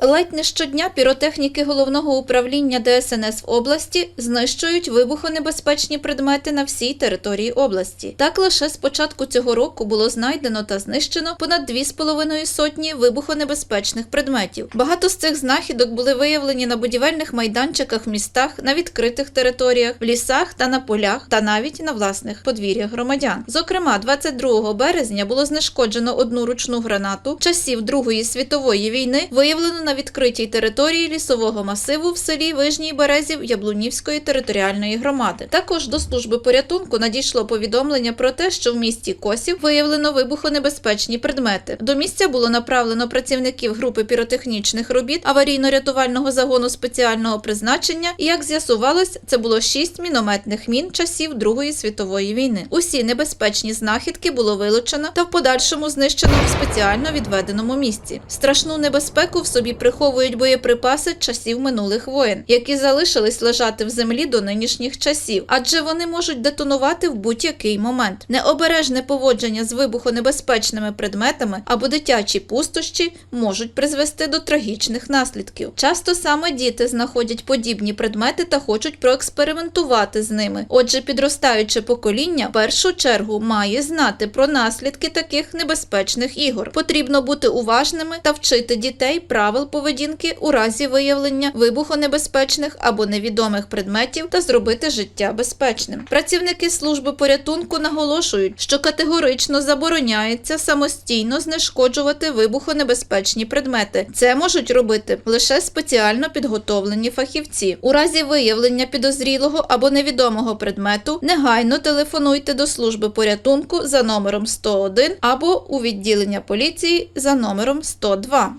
Ледь не щодня піротехніки головного управління ДСНС в області знищують вибухонебезпечні предмети на всій території області. Так лише з початку цього року було знайдено та знищено понад 2,5 сотні вибухонебезпечних предметів. Багато з цих знахідок були виявлені на будівельних майданчиках містах, на відкритих територіях, в лісах та на полях, та навіть на власних подвір'ях громадян. Зокрема, 22 березня було знешкоджено одну ручну гранату часів Другої світової війни, виявлено на відкритій території лісового масиву в селі Вижній Березів Яблунівської територіальної громади. Також до служби порятунку надійшло повідомлення про те, що в місті Косів виявлено вибухонебезпечні предмети. До місця було направлено працівників групи піротехнічних робіт аварійно-рятувального загону спеціального призначення. І як з'ясувалось, це було шість мінометних мін часів Другої світової війни. Усі небезпечні знахідки було вилучено та в подальшому знищено в спеціально відведеному місці. Страшну небезпеку в собі приховують боєприпаси часів минулих воєн, які залишились лежати в землі до нинішніх часів, адже вони можуть детонувати в будь-який момент. Необережне поводження з вибухонебезпечними предметами або дитячі пустощі можуть призвести до трагічних наслідків. Часто саме діти знаходять подібні предмети та хочуть проекспериментувати з ними. Отже, підростаюче покоління в першу чергу має знати про наслідки таких небезпечних ігор. Потрібно бути уважними та вчити дітей правил поведінки у разі виявлення вибухонебезпечних або невідомих предметів та зробити життя безпечним. Працівники служби порятунку наголошують, що категорично забороняється самостійно знешкоджувати вибухонебезпечні предмети. Це можуть робити лише спеціально підготовлені фахівці. У разі виявлення підозрілого або невідомого предмету негайно телефонуйте до служби порятунку за номером 101 або у відділення поліції за номером 102.